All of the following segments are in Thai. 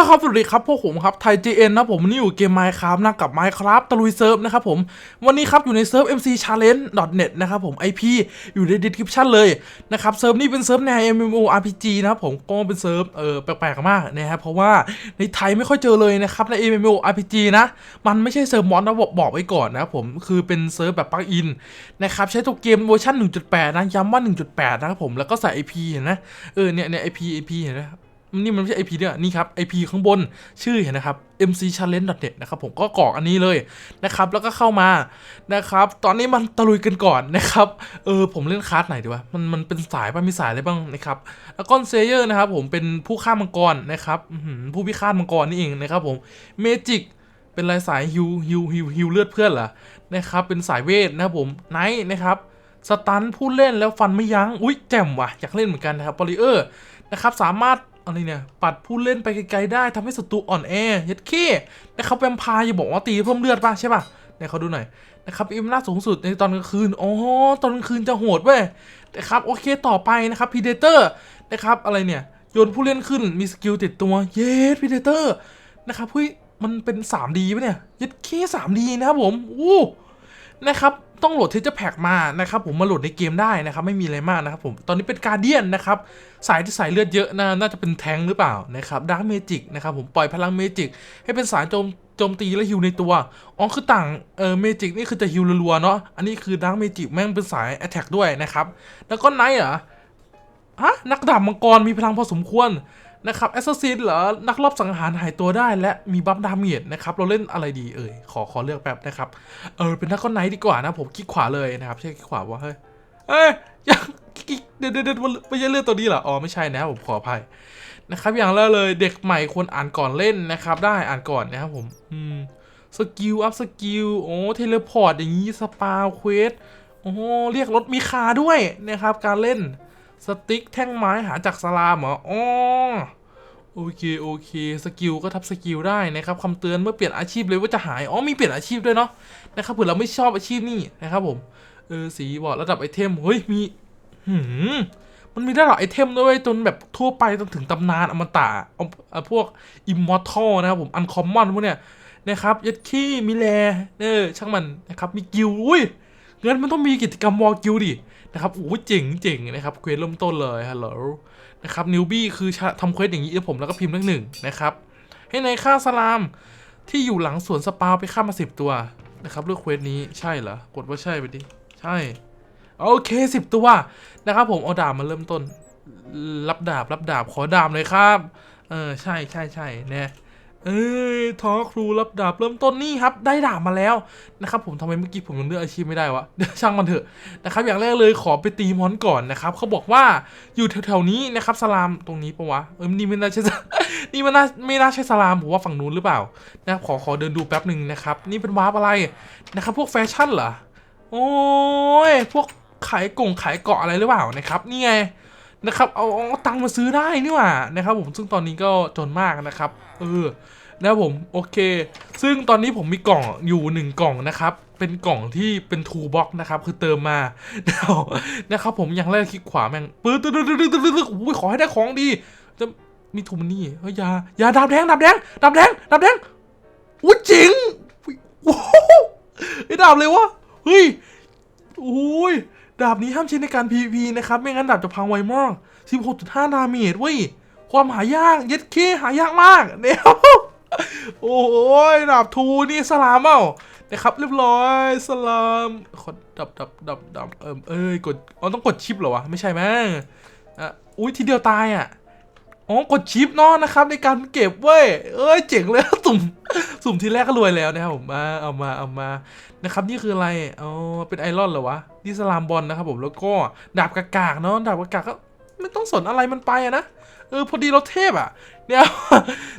นะครับสวัสดีครับพวกผมครับไทย GN นะผมนี่อยู่เกม Minecraft นะกับ Minecraft ตะลุยเซิร์ฟนะครับผมวันนี้ครับอยู่ในเซิร์ฟ MC Challenge net นะครับผม IP อยู่ใน description เลยนะครับเซิร์ฟนี้เป็นเซิร์ฟแนว MMO RPG นะครับผมก็เป็นเซิร์ฟเออแปลกๆมากนะครับเพราะว่าในไทยไม่ค่อยเจอเลยนะครับใน MMO RPG นะมันไม่ใช่เซิร์ฟมอดนะบอกบอกไว้ก่อนนะครับผมคือเป็นเซิร์ฟแบบปลั๊กอินนะครับใช้ตัวเกมเวอร์ชัน1.8 นะย้ำว่า 1.8 นะครับผมแล้วก็ใส่ IP เห็นนะเออเนี่ยเนี่ย IP IP เห็นไหม นี่มันไม่ใช่ IP เนี่ยนี่ครับ IP ข้างบนชื่อเห็นนะครับ mc challenge net นะครับผมก็กรอกอันนี้เลยนะครับ แล้วก็เข้ามานะครับ ตอนนี้มันตะลุยกันก่อนนะครับ เออผมเล่นคลาสไหนดีวะ มันมันเป็นสายป่ะมีสายอะไรบ้างนะครับแล้วก็เซเยอร์นะครับผมเป็นผู้ฆ่ามังกรนะครับผู้พิฆาตมังกรนี่เองนะครับผมเมจิกเป็นลายสายฮิวฮิวฮิวฮิวเลือดเพื่อนเหรอนะครับเป็นสายเวทนะครับผมไนท์นะครับสตันผู้เล่นแล้วฟันไม่ยั้งอุ้ยแจ่มว่ะอยากเล่นเหมือนกันนะครับบริเออร์นะครับสามารถ อะไรเนี่ยปัดผู้เล่นไปไกลๆได้ทำให้ศัตรูอ่อนแอยัดเข้นะครับแวมพร์อย่าบอกว่าตีเพิ่มเลือดป่ะใช่ป่ะเนี่ยเขาดูหน่อยนะครับอิมนาสูงสุดในตอนกลางคืนอ๋อตอนกลางคืนจะโหดเว้ยนะครับโอเคต่อไปนะครับพีเดเตอร์นะครับอะไรเนี่ยโยนผู้เล่นขึ้นมีสกิลติดตัวเยสพีเดเตอร์นะครับเฮ้ยมันเป็น 3D ป่ะเนี่ยยัดเข้ 3D นะครับผมอู้ นะครับต้องโหลดเทเจอร์แพ็กมานะครับผมมาโหลดในเกมได้นะครับไม่มีอะไรมากนะครับผมตอนนี้เป็นการเดียนนะครับสายที่สายเลือดเยอะนะน่าจะเป็นแทงหรือเปล่านะครับดาร์กเมจิกนะครับผมปล่อยพลังเมจิกให้เป็นสายโจมโจมตีและฮิวในตัวอ๋อคือต่างเออเมจิกนี่คือจะฮิวรัวๆเนาะอันนี้คือดาร์กเมจิกแม่งเป็นสายแอตแทกด้วยนะครับแล้วก็ไนท์เหรอฮะนักดาบมังกรมีพลังพอสมควร นะครับแอสซัสซินเหรอ นักรอบสังหารหายตัวได้และมีบัฟดาเมจนะครับ เราเล่นอะไรดีเอ่ย ขอขอเลือกแป๊บนะครับ เออ เป็นนักก็ไนดีกว่านะ ผมคลิกขวาเลยนะครับ ใช่คลิกขวาวะเฮ้ย เอ้ยยังเดี๋ยวเดี๋ยวเดไม่ใช่เรื่องตัวนี้เหรอ อ๋อ ไม่ใช่นะผมขออภัยนะครับ อย่างแรกเลยเด็กใหม่ควรอ่านก่อนเล่นนะครับ ได้อ่านก่อนนะครับผม อืม สกิล อัพสกิล โอ้ เทเลพอร์ตอย่างนี้ สปาเควส โอ้ เรียกรถมีคาด้วยนะครับ การเล่น สติ๊กแท่งไม้หาจากสลามเหรออ๋อโอเคโอเคสกิลก็ทับสกิลได้นะครับคำเตือนเมื่อเปลี่ยนอาชีพเลยว่าจะหายอ๋อมีเปลี่ยนอาชีพด้วยเนาะนะครับเผื่อเราไม่ชอบอาชีพนี้นะครับผมเออสีบอร์ดระดับไอเทมเฮ้ยมีหืมมันมีระดับไอเทมด้วยจนแบบทั่วไปจนถึงตำนานอมตะเอาพวกอิมมอร์ทัลนะครับผมอันคอมมอนพวกเนี้ยนะครับยัดขี้มิแลเออช่างมันนะครับมีกิลอุ้ย งั้นมันต้องมีกิจกรรมวอลกิลดินะครับโอ้เจ๋งเจ๋งนะครับเควสเริ่มต้นเลยฮัลโหลนะครับนิวบี้คือทำเควสอย่างนี้แล้วผมแล้วก็พิมพ์เลขหนึ่งนะครับให้ในฆ่าสลามที่อยู่หลังสวนสปาไปฆ่ามาสิบตัวนะครับเลือกเควสนี้ใช่เหรอกดว่าใช่ไปดิใช่โอเคสิบตัวนะครับผมเอาดาบมาเริ่มต้น รับดาบรับดาบขอดาบเลยครับ เออใช่ใช่ใช่เนี่ย เอ้ยทอครูรับดาบเริ่มต้นนี่ครับ ได้ดาบมาแล้วนะครับผมทำไมเมื่อกี้ผมยังเลือกอาชีพไม่ได้วะเดี๋ยวช่างมันเถอะนะครับ อย่างแรกเลยขอไปตีมอนก่อนนะครับเขาบอกว่าอยู่แถวๆนี้นะครับสลามตรงนี้ปะวะเออนี่ไม่น่าใช่นี่มันน่าไม่น่าใช่สลามผมว่าฝั่งนู้นหรือเปล่านะครับขอขอเดินดูแป๊บหนึ่งนะครับ นี่เป็นวาร์ปอะไรนะครับ พวกแฟชั่นเหรอโอ้ยพวกขายกงขายเกาะอะไรหรือเปล่านะครับ นี่ไง นะครับเอาเอาตังค์มาซื้อได้นี่หว่านะครับผมซึ่งตอนนี้ก็จนมากนะครับเออนะผมโอเค ซึ่งตอนนี้ผมมีกล่องอยู่หนึ่งกล่องนะครับ เป็นกล่องที่เป็นทูบ็อกนะครับ คือเติมมานะครับผมอย่างแรกคลิกขวาแม่งปื๊ดตึ๊ดตึ๊ดตึ๊ดตึ๊ดตึ๊ดโอ้ยขอให้ได้ของดีจะมีทูมันนี่เฮ้ยยายาดาบแดงดาบแดงดาบแดงดาบแดงอุ้ยจริงโอ้โหไอ้ดาบเลยวะเฮ้ยโอ้ย ดาบนี้ห้ามใช้ในการ PVP นะครับ ไม่งั้นดาบจะพังไวมาก 16.5 ดาเมจเว้ย ความหายากเย็ดเคหายากมากเนี่ยโอ้ยดาบทูนี่สลามเอ้านะครับเรียบร้อยสลามขอดับดับดับดับเอิมเอ้ยกดอ๋อต้องกดชิปเหรอวะ ไม่ใช่มั้งอะอุ้ยทีเดียวตายอะอ๋อกดชิปเนาะนะครับในการเก็บเว้ยเอ้ยเจ๋งเลยสุ่ม สุ่มทีแรกก็รวยแล้วนะครับผมมาเอามาเอามานะครับนี่คืออะไรอ๋อเป็นไอรอนเหรอวะนี่สลามบอลนะครับผมแล้วก็ดาบกากากเนาะดาบกากากก็ไม่ต้องสนอะไรมันไปอะนะเออพอดีเราเทพอะเนี่ย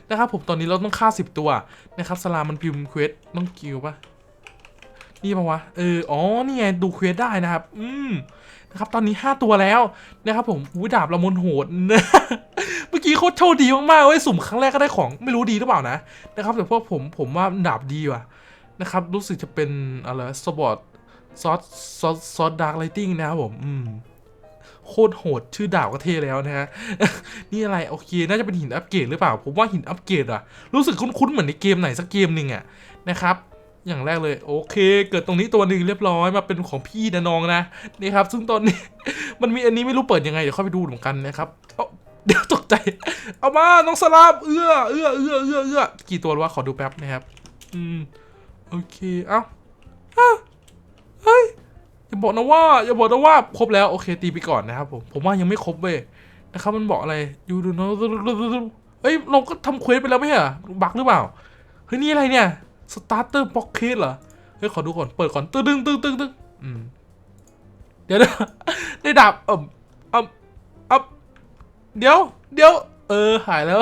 นะครับผมตอนนี้เราต้องฆ่าสิบตัวนะครับสลามมันพิมพ์เควสต้องกิวปะนี่ปะวะเอออ๋อนี่ไงดูเควสได้นะครับ อืม นะครับตอนนี้ 5 ตัวแล้วนะครับผมอุ้ยดาบละมนโหดเมื่อกี้โคตรโชคดีมากๆเว้ยสุ่มครั้งแรกก็ได้ของไม่รู้ดีหรือเปล่านะนะครับแต่พวกผมผมว่าดาบดีว่ะนะครับรู้สึกจะเป็นอะไรสปอร์ตซอสซอสซอสดาร์กไลติ้งนะครับผมอืมโคตรโหดชื่อดาบก็เทแล้วนะฮะนี่อะไรโอเคน่าจะเป็นหินอัปเกรดหรือเปล่า ผมว่าหินอัปเกรดอะรู้สึกคุ้นๆเหมือนในเกมไหนสักเกมหนึ่งอะนะครับ อย่างแรกเลยโอเค เกิดตรงนี้ตัวหนึ่งเรียบร้อยมาเป็นของพี่นะน้องนะนี่ครับ ซึ่งตอนนี้ มันมีอันนี้ไม่รู้เปิดยังไงเดี๋ยวเข้าไปดูเหมือนกันนะครับเอ้าเดี๋ยวตกใจ เอามาน้องสลามเอื้อเอื้อเอื้อเอื้อเอื้อกี่ตัววะขอดูแป๊บนะครับ อืมโอเคเอ้าเอ้าเฮ้ยอย่าบอกนะว่าอย่าบอกนะว่าครบแล้วโอเคตีไปก่อนนะครับผมผมว่ายังไม่ครบเว้ยนะครับมันบอกอะไรยูดูโนเฮ้ยเราก็ทำเควสไปแล้วไม่ใช่เหรอบักหรือเปล่าเฮ้ยนี่อะไรเนี่ย สตาร์เตอร์บ็อกเคสเหรอ เฮ้ย ขอดูก่อน เปิดก่อนตึ้งตึ้งตึ้งตึ้งตึ้งอืม เดี๋ยวนะได้ดาบเอ่มเอ่มเอ่มเดี๋ยว เดี๋ยว เออ หายแล้ว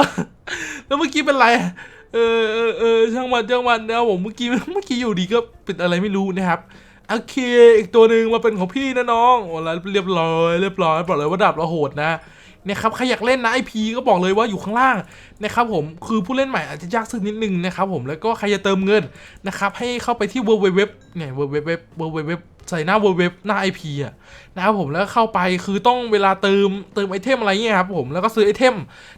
แล้วเมื่อกี้เป็นไร เออเออเออช่างมันช่างมันนะครับผมเมื่อกี้เมื่อกี้อยู่ดีก็เป็นอะไรไม่รู้นะครับโอเค อีกตัวหนึ่งมาเป็นของพี่นะน้องโอ้แล้วเรียบร้อย เรียบร้อย บอกเลยว่าดาบเราโหดนะ นะครับใครอยากเล่นนะไอพีก็บอกเลยว่าอยู่ข้างล่างนะครับผมคือผู้เล่นใหม่อาจจะยากสักนิดนึงนะครับผมแล้วก็ใครจะเติมเงินนะครับให้เข้าไปที่ w w w เนี่ย w w w w w ใส่หน้า w w w หน้า IP อะนะครับผมแล้วเข้าไปคือต้องเวลาเติมเติมไอเทมอะไรเงี้ยครับผมแล้วก็ซื้อไอเทม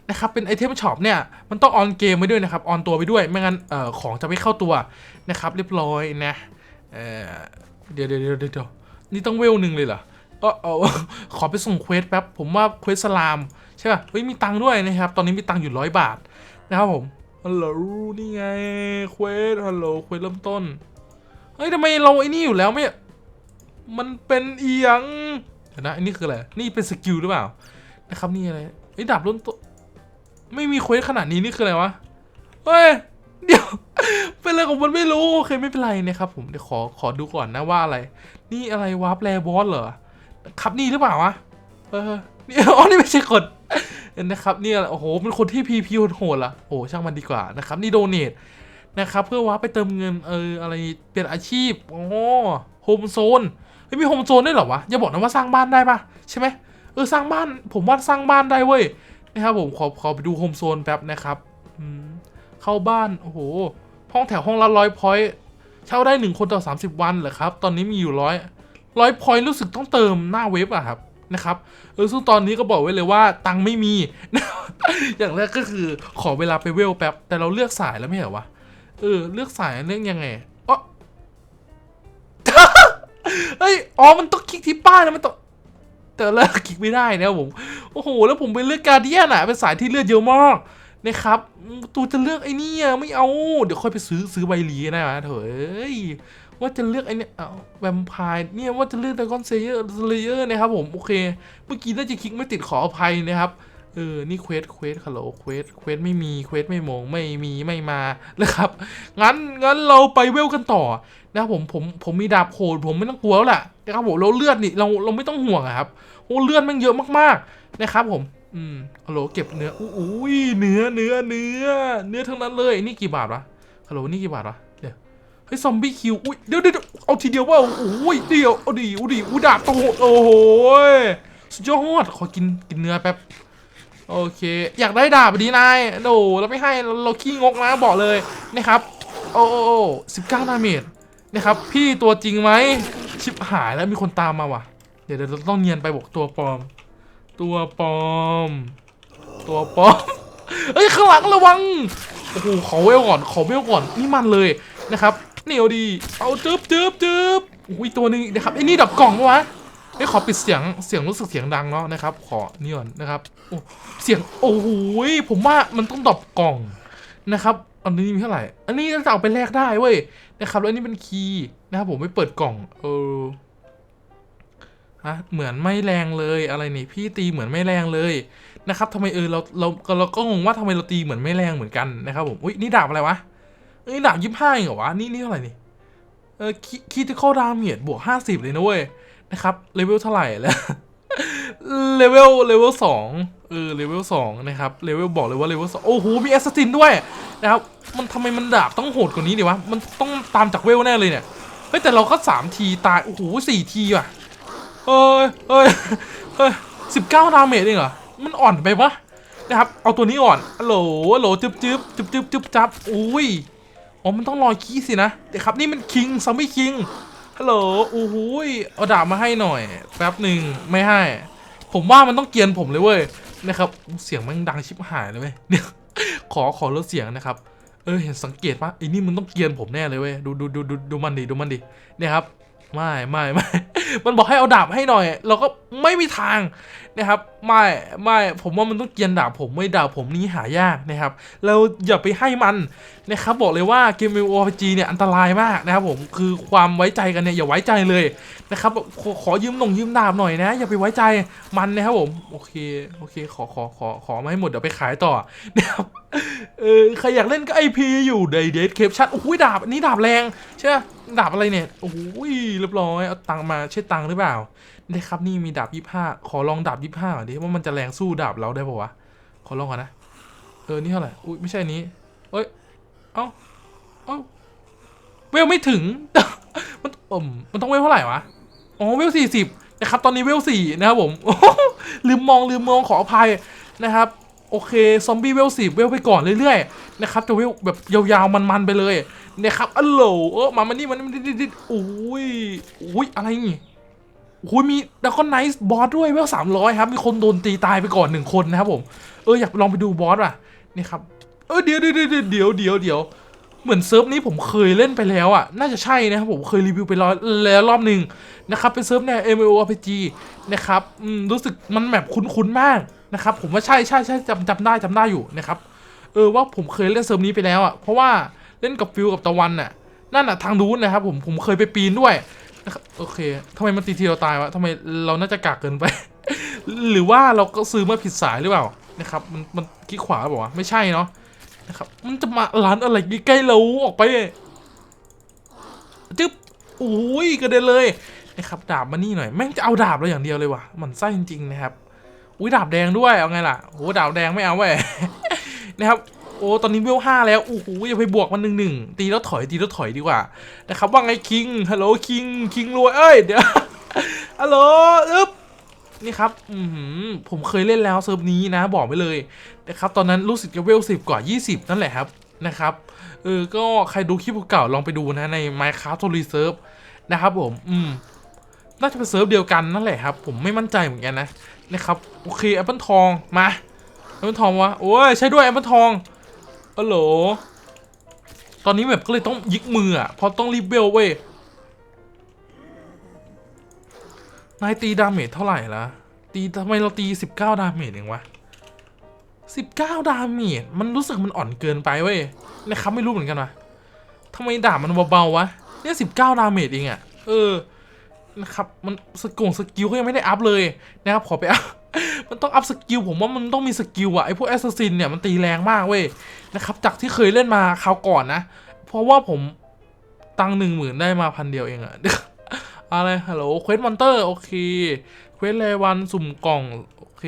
นะครับเป็นไอเทมช็อปเนี่ยมันต้องออนเกมไว้ด้วยนะครับออนตัวไปด้วยไม่งั้นเอ่อของจะไม่เข้าตัวนะครับเรียบร้อยนะเอ่อเดี๋ยวเดี๋ยวเดี๋ยวเดี๋ยวนี่ต้องเวลหนึ่งเลยเหรอ เออเออขอไปส่งเควสแป๊บผมว่าเควสสลามใช่ป่ะเฮ้ยมีตังค์ด้วยนะครับ ตอนนี้มีตังค์อยู่ร้อยบาทนะครับผมฮัลโหลนี่ไงเควสฮัลโหลเควสเริ่มต้นเฮ้ยทำไมเราไอ้นี่อยู่แล้วไม่มันเป็นเอียงเดี๋ยวนะอันนี้คืออะไรนี่เป็นสกิลหรือเปล่านะครับนี่อะไรไอ้ดาบล้นต้นไม่มีเควสขนาดนี้นี่คืออะไรวะเฮ้ยเดี๋ยวเป็นอะไรของมันไม่รู้โอเคไม่เป็นไรนะครับผมเดี๋ยวขอขอดูก่อนนะว่าอะไร นี่อะไรวาร์ปแลบอสเหรอ ครับนี่หรือเปล่าวะเออนี่อ๋อนี่ไม่ใช่คนนะครับนี่อะไรโอ้โหเป็นคนที่พีพีโหดๆล่ะโอ้ช่างมันดีกว่านะครับนี่โดเนทนะครับเพื่อว่าไปเติมเงินเอออะไรเปลี่ยนอาชีพอ๋อโฮมโซนเฮ้ยมีโฮมโซนได้เหรอวะอย่าบอกนะว่าสร้างบ้านได้ปะใช่ไหมเออสร้างบ้าน ผมว่าสร้างบ้านได้เว้ยนะครับผมขอขอไปดูโฮมโซนแป๊บนะครับเข้าบ้านโอ้โหห้องแถวห้องละร้อยพอยต์เช่าได้หนึ่งคนต่อ 30 วันเหรอครับ ตอนนี้มีอยู่ร้อย ร้อยพอยต์รู้สึกต้องเติมหน้าเว็บอะครับนะครับเออซึ่งตอนนี้ก็บอกไว้เลยว่าตังค์ไม่มี อย่างแรกก็คือขอเวลาไปเวลแป๊บ แต่เราเลือกสายแล้วไม่เหรอวะ เออ เลือกสายเลือกยังไงอ๋อเฮ้ย อ๋อ มันต้องคลิกที่ป้ายนะมันต้องแต่เลิกคลิกไม่ได้นะผม โอ้โห แล้วผมไปเลือกการเดียนอะเป็นสายที่เลือดเยอะมากนะครับอืมตูจะเลือกไอ้นี่ไม่เอา เดี๋ยวค่อยไปซื้อซื้อใบลีนะเถอะ ว่าจะเลือกไอ้เนี่ยเอาแวมไพร์เนี่ยว่าจะเลือกดากอนเซเยอร์เลเยอร์นะครับผมโอเค เมื่อกี้น่าจะคลิกไม่ติดขออภัยนะครับเออ นี่เควส เควสฮัลโหลเควส เควสไม่มี เควสไม่มง ไม่มี ไม่มา นะครับ งั้น งั้นเราไปเวลกันต่อ นะครับผม ผม ผมมีดาบโหดผมไม่ต้องกลัวแล้วแหละนะครับผมเราเลือดนี่ เรา เราไม่ต้องห่วงครับ โอ้ เลือดมันเยอะมากๆ นะครับผม อืมฮัลโหลเก็บเนื้อ อุ้ยเนื้อ เนื้อ เนื้อ เนื้อทั้งนั้นเลย นี่กี่บาทวะฮัลโหลนี่กี่บาทวะ ฮ้ยซอมบี้คิวอุ้ยเดี๋ยวเดี๋ยวเอาทีเดียวว่าโอ้ยเดียวเอาดีเอาดีอุดาบโตโอ้โหยสุดยอดขอกินกินเนื้อแป๊บโอเค อยากได้ดาบดีนายโดเราไม่ให้เราขี้งกนะบอกเลยนะครับ โอ้โอ้สิบเก้าดาเมจนะครับ พี่ตัวจริงไหมชิบหายแล้วมีคนตามมาว่ะเดี๋ยวเดี๋ยวเราต้องเนียนไปบอกตัวปลอม ตัวปลอม ตัวปลอมเอ้ยข้างหลังระวังโอ้โหขอเวลก่อนขอเวลก่อนนี่มันเลยนะครับ เหนียวดีเอาจึ๊บจึ๊บจึ๊บอุ้ยตัวนึงนะครับไอ้นี่ดับกล่องปะวะไอ้ขอปิดเสียงเสียงรู้สึกเสียงดังเนาะนะครับ ขอนี่ก่อนนะครับโอ้เสียงโอ้โหผมว่ามันต้องดับกล่องนะครับ อันนี้มีเท่าไหร่ อันนี้จะเอาไปแลกได้เว้ยนะครับแล้วอันนี้เป็นคีย์นะครับผมไม่เปิดกล่อง เออฮะเหมือนไม่แรงเลยอะไรนี่พี่ตีเหมือนไม่แรงเลยนะครับทำไมเออเราเราเราก็งงว่าทำไมเราตีเหมือนไม่แรงเหมือนกันนะครับผมอุ้ยนี่ดาบอะไรวะ เอ้ยดาบยี่ห้าเหรอวะ นี่นี่เท่าไหร่นี่ เออคีที่เข้าดาเมจบวกห้าสิบเลยนะเว้ย นะครับ เลเวลเท่าไหร่แล้ว เลเวล เลเวลสองเออ เลเวลสองนะครับ เลเวลบอกเลยว่าเลเวลสองโอ้โห มีแอสซินด้วยนะครับ มันทำไมมันดาบต้องโหดกว่านี้ดิวะ มันต้องตามจากเวลแน่เลยเนี่ย เฮ้ย แต่เราก็สามทีตาย โอ้โหสี่ทีว่ะเอ้ยเอ้ยเฮ้ยสิบเก้าดาเมจเองเหรอ มันอ่อนไปปะนะครับ เอาตัวนี้อ่อนฮัลโหลฮัลโหลจึ๊บจึ๊บจึ๊บจึ๊บจึ๊บจับอุ้ย อ๋อมันต้องรอขี้สินะเดี๋ยวครับนี่มันคิงซอมบี้คิงฮัลโหลโอ้โหเอาดาบมาให้หน่อยแป๊บหนึ่งไม่ให้ ผมว่ามันต้องเกียนผมเลยเว้ยนะครับเสียงมันดังชิบหายเลยเว้ยเนี่ยขอขอลดเสียงนะครับเออเห็นสังเกตปะไอ้นี่มันต้องเกียนผมแน่เลยเว้ยดูดูดูดูดูมันดิดูมันดิเนี่ยครับไม่ไม่ไม่มันบอกให้เอาดาบให้หน่อย เราก็ไม่มีทางนะครับ ไม่ไม่ผมว่ามันต้องเกียนดาบผมไม่ดาบผมนี่หายากนะครับเราอย่าไปให้มันนะครับบอกเลยว่าเกม MMORPG เนี่ยอันตรายมากนะครับผมคือความไว้ใจกันเนี่ยอย่าไว้ใจเลยนะครับขอขอยืมหนงยืมดาบหน่อยนะ อย่าไปไว้ใจมันนะครับผมโอเคโอเคขอขอขอขอมาให้หมดเดี๋ยวไปขายต่อนะครับเออใครอยากเล่นก็ไอพีอยู่ในเดทเคปชั่นโอ้ยดาบอันนี้ดาบแรงใช่ไหมดาบอะไรเนี่ยโอ้ยเรียบร้อยเอาตังมาใช่ตังหรือเปล่าได้ครับนี่มีดาบยี่ห้าขอลองดาบยี่ห้าก่อนดิว่ามันจะแรงสู้ดาบเราได้ปะวะขอลองก่อนนะ เออ นี่เท่าไหร่ อุ้ยไม่ใช่นี้ เอ้ย เอ้า เอ้า เวลไม่ถึง มันอมมันต้องเวลเท่าไหร่วะ อ๋อ เวลสี่สิบนะครับ ตอนนี้เวลสี่นะครับผม ลืมมองลืมมองขออภัยนะครับ โอเค ซอมบี้เวลสิบเวลไปก่อนเรื่อยๆ นะครับ จะเวลแบบยาวๆมันๆไปเลยนะครับอัลโหลเออมามานี่มานี่มานี่โอ้ยโอ้ย อะไรนี่ โอ้ยมีดักคอนไนท์บอสด้วยเวลสามร้อยครับ มีคนโดนตีตายไปก่อนหนึ่งคนนะครับผม เอออยากลองไปดูบอสว่ะ นี่ครับ เออเดี๋ยวเดี๋ยวเดี๋ยวเดี๋ยวเดี๋ยวเดี๋ยวเหมือนเซิร์ฟนี้ผมเคยเล่นไปแล้วอะ น่าจะใช่นะครับผมเคยรีวิวไปแล้วแล้วรอบหนึ่งนะครับ เป็นเซิร์ฟแนว MMORPG นะครับอืมรู้สึกมันแบบคุ้นๆมากนะครับ ผมว่าใช่ใช่ใช่จำจำได้จำได้อยู่นะครับ เออว่าผมเคยเล่นเซิร์ฟนี้ไปแล้วอะ เพราะว่าเล่นกับฟิวกับตะวันน่ะ นั่นอะทางนู้นนะครับผมผมเคยไปปีนด้วย โอเคทำไมมันตีทีเราตายวะทำไมเราน่าจะกากเกินไป หรือว่าเราก็ซื้อมาผิดสายหรือเปล่านะครับมันมันคลิกขวาบอกว่าไม่ใช่เนาะนะครับมันจะมาร้านอะไรใกล้เราออกไปจึ๊บโอ้ยกระเด็นเลยนะครับดาบมานี่หน่อยแม่งจะเอาดาบเราอย่างเดียวเลยว่ะมันไส้จริงๆนะครับอุ้ยดาบแดงด้วยเอาไงล่ะโอ้ดาบแดงไม่เอาเว้ยนะครับ โอ้ตอนนี้เวลห้าแล้วโอ้โหอย่าไปบวกมันหนึ่งหนึ่งตีแล้วถอยตีแล้วถอยดีกว่านะครับว่าไงคิงฮัลโหลคิงคิงรวยเอ้ยเดี๋ยวฮัลโหลอึ๊บนี่ครับอืผมเคยเล่นแล้วเซิร์ฟนี้นะ บอกไปเลยนะครับตอนนั้นรู้สึกจะเวลสิบกว่า 20 นั่นแหละครับนะครับเออก็ใครดูคลิปเก่าลองไปดูนะใน Minecraft t o r y Serve นะครับผมอืมน่าจะเป็นเซิร์ฟเดียวกันนั่นแหละครับ ผมไม่มั่นใจเหมือนกันนะนะครับโอเคแอปเปิลทองมาแอปเปิลทองวะโอ้ยใช่ด้วยแอปเปิลทอง ฮัลโหลตอนนี้แบบก็เลยต้องยิกมืออะเพราะต้องรีบเบลเว้ยนายตีดาเมจเท่าไหร่ละตีทำไมเราตี 19 ดาเมจเองวะ 19 ดาเมจมันรู้สึกมันอ่อนเกินไปเว้ยนะครับไม่รู้เหมือนกันวะทำไมดาบมันเบาๆวะเนี่ย 19 ดาเมจเองอะ เออนะครับมันสกงสกิลก็ยังไม่ได้อัพเลยนะครับขอไปอัพ มันต้องอัพสกิลผมว่ามันต้องมีสกิลอะไอพวกแอสซัสซินเนี่ยมันตีแรงมากเว้ยนะครับจากที่เคยเล่นมาคราวก่อนนะ เพราะว่าผมตังหนึ่งหมื่นได้มาพันเดียวเองอะอะไรฮัลโหลเควสมอนเตอร์โอเคเควสเลวันสุ่มกล่องโอเค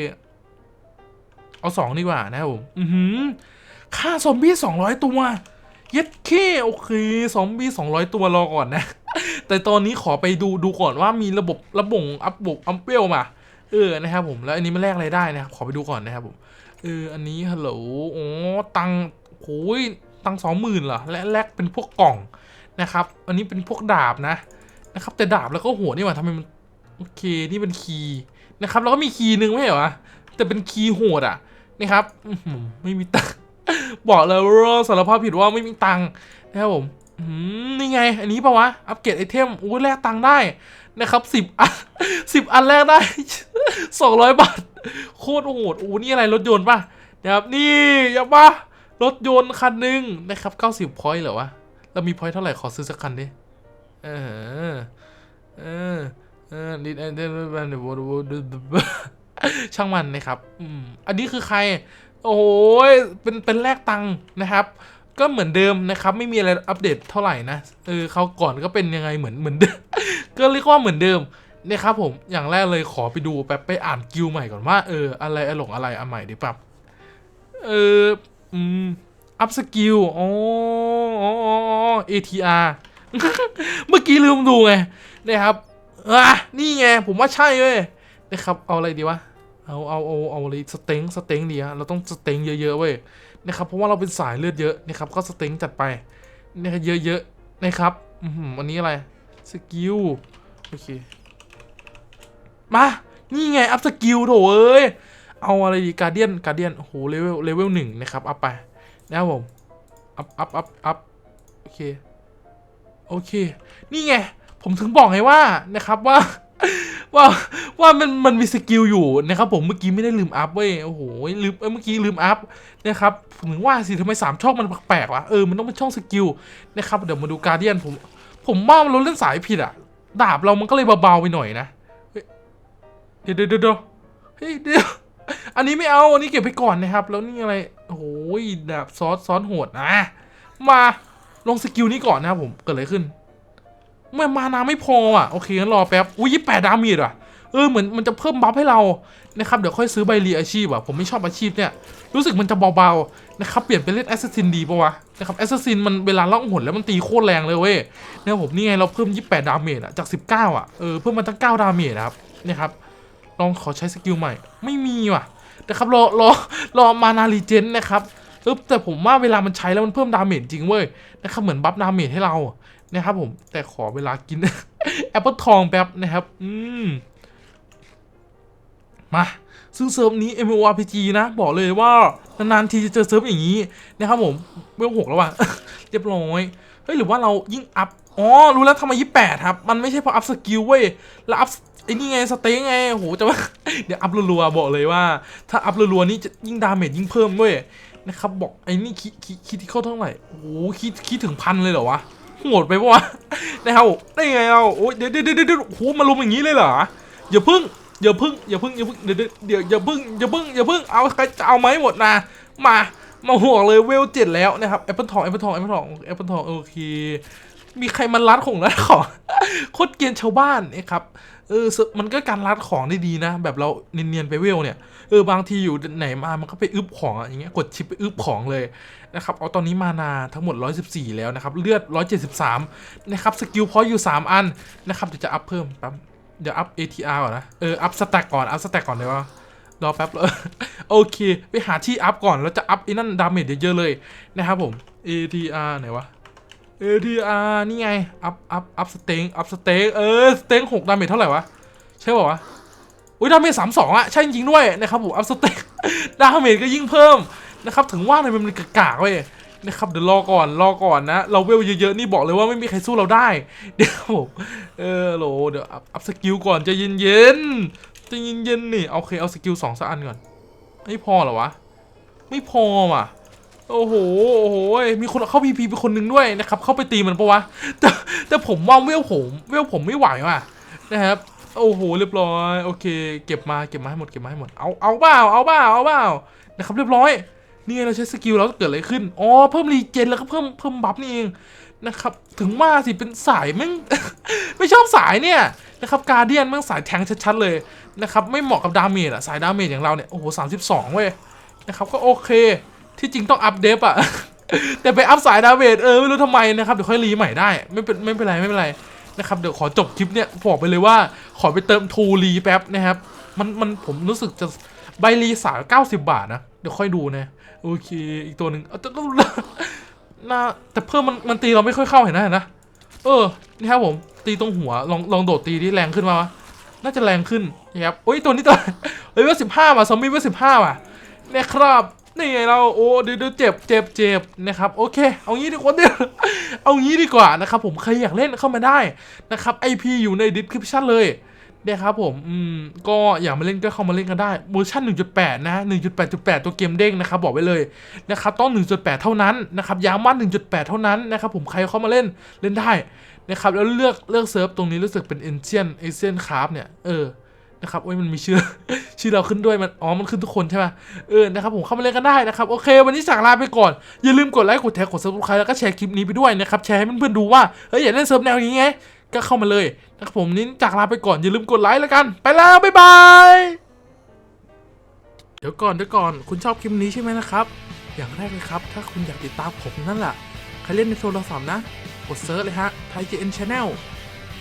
เอาสองดีกว่านะผมอือหือค่าซอมบี้สองร้อยตัวเย็ดเคโอเคซอมบี้สองร้อยตัวรอก่อนนะ แต่ตอนนี้ขอไปดูดูก่อนว่ามีระบบระบบอัพบุกอัพเวลมา เออนะครับผมแล้วอันนี้มันแลกอะไรได้นะครับขอไปดูก่อนนะครับผมเอออันนี้ฮัลโหลโอ้ตังโอ้ยตังสองหมื่นเหรอและแลกเป็นพวกกล่องนะครับ อันนี้เป็นพวกดาบนะนะครับแต่ดาบแล้วก็หัวนี่หว่าทำไมมันโอเคนี่เป็นคีย์นะครับแล้วก็มีคีย์หนึ่งไม่ใช่เหรอแต่เป็นคีย์โหดอะนี่ครับไม่มีตังบอกเลยว่าสารภาพผิดว่าไม่มีตังนะครับผม นี่ไง อันนี้ปะวะ อัปเกรดไอเทมอู้แลกตังค์ได้นะครับสิบอันสิบอันแรกได้สองร้อยบาท โคตรโหดอู้นี่อะไรรถยนต์ป่ะนะครับนี่อย่าปะรถยนต์คันหนึ่งนะครับเก้าสิบพอยต์เหรอวะเรามีพอยต์เท่าไหร่ขอซื้อสักคันดิเออเออเออดิดเดช่างมันนะครับอืมอันนี้คือใคร โอ้ยเป็นเป็นแลกตังค์นะครับ ก็เหมือนเดิมนะครับไม่มีอะไรอัปเดตเท่าไหร่นะเออเขาก่อนก็เป็นยังไงเหมือนเหมือนเดิมก็เรียกว่าเหมือนเดิมนะครับผมอย่างแรกเลยขอไปดูแป๊บไปอ่านกิลใหม่ก่อนว่าเอออะไรอหลงอะไรอันใหม่ดีปั๊บเอออืมอัพสกิลอ๋ออ๋ออ๋อ ATR เมื่อกี้ลืมดูไงนะครับอะนี่ไงผมว่าใช่เว้ยนะครับเอาอะไรดีวะเอาเอาเอาเอาอะไรสเต็งสเต็งดีฮะเราต้องสเต็งเยอะๆเว้ย นะครับ เพราะว่าเราเป็นสายเลือดเยอะนะครับ ก็สเต็งจัดไปนะครับเยอะๆนะครับอือหืออันนี้อะไร สกิล โอเค มา นี่ไง อัพสกิลโถเอ้ย เอาอะไรดีการเดียนการเดียน โอ้โห เลเวล เลเวลหนึ่งนะครับ อัพไป นะครับผม อัพอัพอัพอัพโอเค โอเค นี่ไง ผมถึงบอกไงว่า นะครับว่า ว่าว่ามันมันมีสกิลอยู่นะครับผมเมื่อกี้ไม่ได้ลืมอัพเว้ยโอ้โหลืมเมื่อกี้ลืมอัพนะครับผมถึงว่าสิทำไมสามช่องมันแปลกๆวะเออมันต้องเป็นช่องสกิลนะครับเดี๋ยวมาดูการเดียนผม ผมว่าเราเล่นสายผิดอะดาบเรามันก็เลยเบาๆไปหน่อยนะเดี๋ยวเดี๋ยวเดี๋ยวเฮ้ยเดี๋ยวอันนี้ไม่เอาอันนี้เก็บไปก่อนนะครับ แล้วนี่อะไรโอ้โหดาบซอสซ้อนโหดนะมาลงสกิลนี้ก่อนนะครับผมเกิดอะไรขึ้น เมื่อมานาไม่พออะโอเคงั้นรอแป๊บอุ้ยยี่แปดดาเมจอะเออเหมือนมันจะเพิ่มบัฟให้เรานะครับเดี๋ยวค่อยซื้อใบเรียอาชีพอะผมไม่ชอบอาชีพเนี่ยรู้สึกมันจะเบาๆนะครับเปลี่ยนไปเล่นแอสซัสซินดีปะวะนะครับแอสซัสซินมันเวลาล่องหนแล้วมันตีโคตรแรงเลยเว้ยเนี่ยผมนี่ไงเราเพิ่ม 28 ดาเมจอะจาก 19 อะเออเพิ่มมาตั้ง 9 ดาเมจนะครับเนี่ยครับลองขอใช้สกิลใหม่ไม่มีว่ะนะครับรอรอรอมานารีเจนนะครับเออแต่ผมว่าเวลามันใช้แล้วมันเพิ่มดาเมจจริงเว้ยนะครับเหมือนบัฟดาเมจให้เรา นะครับผมแต่ขอเวลากินแอปเปิลทองแป๊บนะครับ อืมมาซึ่งเซิร์ฟนี้ MMORPG นะบอกเลยว่านานๆทีจะเจอเซิร์ฟอย่างนี้นะครับผมเวลหกแล้วว่ะเรียบร้อยเฮ้ยหรือว่าเรายิ่งอัพอ๋อรู้แล้วทำไมยี่แปดครับ มันไม่ใช่เพราะอัพสกิลเว้ยแล้วอัพไอ้นี่ไงสเต็งไงโอ้โหจะว่าเดี๋ยวอัพรัวๆบอกเลยว่า ถ้าอัพรัวๆนี่จะยิ่งดาเมจยิ่งเพิ่มเว้ยนะครับบอกไอ้นี่คิดคิดคิดที่เข้าเท่าไหร่โอ้โหคิดคิดถึงพันเลยเหรอวะ โหดไปปะวะนะครับได้ไงเราโอ้ยเดี๋ยวเดี๋ยวเดี๋ยวเดี๋ยวโอ้โหมาลุมอย่างนี้เลยเหรออย่าพึ่งอย่าพึ่งอย่าพึ่งอย่าพึ่งเดี๋ยวเดี๋ยวเดี๋ยวอย่าพึ่งอย่าพึ่งอย่าพึ่งเอาใครจะเอาไหมหมดนะมามาห่วงเลยเวลเจ็ดแล้วนะครับแอปเปิลทองแอปเปิลทองแอปเปิลทองแอปเปิลทองโอเคมีใครมารัดของรัดของโคตรเกียนชาวบ้านนะครับเออมันก็การรัดของได้ดีนะ แบบเราเนียนๆไปเวลเนี่ย ออบางทีอยู่ไหนมามันก็ไปอึบของอย่างเงี้ยกดชิปไปอึบของเลยนะครับเอาตอนนี้มานาทั้งหมด 114 แล้วนะครับเลือด 173 นะครับสกิลพอยอยู่ 3 อันนะครับเดี๋ยวจะอัพเพิ่มแป๊บเดี๋ยวอัพ ATR ก่อนนะเอออัพสแต็กก่อนอัพสแต็กก่อนเลยวะรอแป๊บเลยโอเค ไปหาที่อัพก่อนแล้วจะอัพไอ้นั่นดาเมจเยอะๆเลยนะครับผม ATR ไหนวะ ATR นี่ไง อัพอัพอัพสเต็งอัพสเต็งเออสเต็งหกดาเมจเท่าไหร่วะ ใช่ป่าวะ อุ้ยดาเมจสามสองอะใช่จริงด้วยนะครับผมอัพสเต็งดาเมจก็ยิ่งเพิ่มนะครับถึงว่าเลยมันเป็นกากเว้ยนะครับเดี๋ยวรอก่อนรอก่อนนะ เราเวลเยอะๆนี่บอกเลยว่าไม่มีใครสู้เราได้ เดี๋ยวผมเออโหลเดี๋ยวอัพสกิลก่อนจะเย็นๆจะเย็นๆนี่โอเคเอาสกิลสองสักอันก่อนไม่พอเหรอวะไม่พอว่ะโอ้โห โอ้โห มีคนเข้าพีพีไปคนหนึ่งด้วยนะครับ เข้าไปตีมันปะวะ แต่แต่ผมว่าเวลผม เวลผมไม่ไหวว่ะนะครับ โอ้โหเรียบร้อยโอเค เก็บมาเก็บมาให้หมดเก็บมาให้หมดเอาเอาเปล่าเอาเปล่าเอาเปล่านะครับเรียบร้อยนี่เราใช้สกิลแล้วเกิดอะไรขึ้นอ๋อเพิ่มรีเจนแล้วก็เพิ่มเพิ่มบัฟนี่เองนะครับ ถึงว่าสิเป็นสายแม่งไม่ชอบสายเนี่ยนะครับการเดียนแม่งสายแทงชัดๆเลยนะครับไม่เหมาะกับดาเมจอะสายดาเมจอย่างเราเนี่ยโอ้โหสามสิบสองเว้ยนะครับก็โอเค ที่จริงต้องอัพเดฟอะแต่ไปอัพสายดาเมจเออไม่รู้ทำไมนะครับเดี๋ยวค่อยรีใหม่ได้ไม่เป็นไม่เป็นไรไม่เป็นไร นะครับเดี๋ยวขอจบคลิปเนี่ยบอกไปเลยว่าขอไปเติมทูรีแป๊บนะครับ มันมันผมรู้สึกจะใบรีสาเก้าสิบบาทนะ เดี๋ยวค่อยดูนะ โอเค อีกตัวหนึ่งเอาแต่ก็น่าแต่เพิ่มมันมันตีเราไม่ค่อยเข้าเห็นนะเห็นนะเออนี่ครับผมตีตรงหัวลองลองโดดตีที่แรงขึ้นมาวะน่าจะแรงขึ้นนะครับโอ้ยตัวนี้ตัวเฮ้ยว่าสิบห้าว่ะซอมบี้ว่าสิบห้าว่ะเนี่ยครับ นี่ไงเราโอ้เดี๋ยวเดี๋ยวเจ็บเจ็บเจ็บนะครับโอเค เอางี้ดีกว่าเดี๋ยวเอางี้ดีกว่านะครับผมใครอยากเล่นเข้ามาได้นะครับ IP อยู่ใน description เลยเนี่ยครับผมอืมก็อยากมาเล่นก็เข้ามาเล่นกันได้เวอร์ชัน1.8 นะ 1.8.8 ตัวเกมเด้งนะครับ บอกไว้เลยนะครับต้อง 1.8 เท่านั้นนะครับย้ำว่า1.8 เท่านั้นนะครับผมใครเข้ามาเล่นเล่นได้นะครับแล้วเลือกเลือกเซิร์ฟตรงนี้รู้สึกเป็น Ancient Ancient Craft เนี่ยเออ นะครับโอ้ยมันมีชื่อชื่อเราขึ้นด้วยมันอ๋อมันขึ้นทุกคนใช่ไหมเออนะครับผมเข้ามาเล่นกันได้นะครับโอเค วันนี้จากลาไปก่อน อย่าลืมกดไลค์กดแชร์กด subscribe แล้วก็แชร์คลิปนี้ไปด้วยนะครับแชร์ให้เพื่อนๆดูว่าเฮ้ยอยาเล่นเซิร์ฟแนวนี้ไงก็เข้ามาเลยนะครับผมนี้จากลาไปก่อนอย่าลืมกดไลค์แล้วกัน ไปแล้วบ๊ายบายเดี๋ยวก่อนเดี๋ยวก่อนคุณชอบคลิปนี้ใช่ไหมนะครับอย่างแรกเลยครับ ถ้าคุณอยากติดตามผมนั่นแหละใครเล่นในโทรศัพท์นะ กดเซิร์ชเลยฮะไทย GN Channel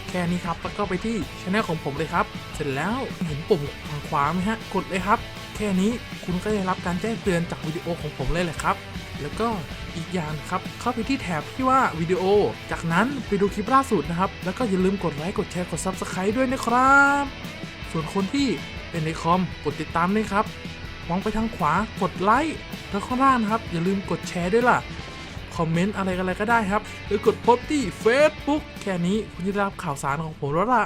แค่นี้ครับแล้วก็ไปที่ช anel ของผมเลยครับ เสร็จแล้วเห็นปุ่มทางขวาไหมฮะ กดเลยครับ แค่นี้คุณก็ได้รับการแจ้งเตือนจากวิดีโอของผมเลยแหละครับ แล้วก็อีกอย่างครับ เข้าไปที่แถบที่ว่าวิดีโอ จากนั้นไปดูคลิปล่าสุดนะครับ แล้วก็อย่าลืมกดไลค์ กดแชร์ กด Subscribe ด้วยนะครับ ส่วนคนที่เป็นในคอมกดติดตามด้วยครับมองไปทางขวากดไลค์แล้วข้างล่างนะครับ อย่าลืมกดแชร์ด้วยล่ะ คอมเมนต์อะไรกันอะไรก็ได้ครับ หรือกดโพสต์ที่ Facebook แค่นี้คุณจะได้รับข่าวสารของผมแล้วล่ะ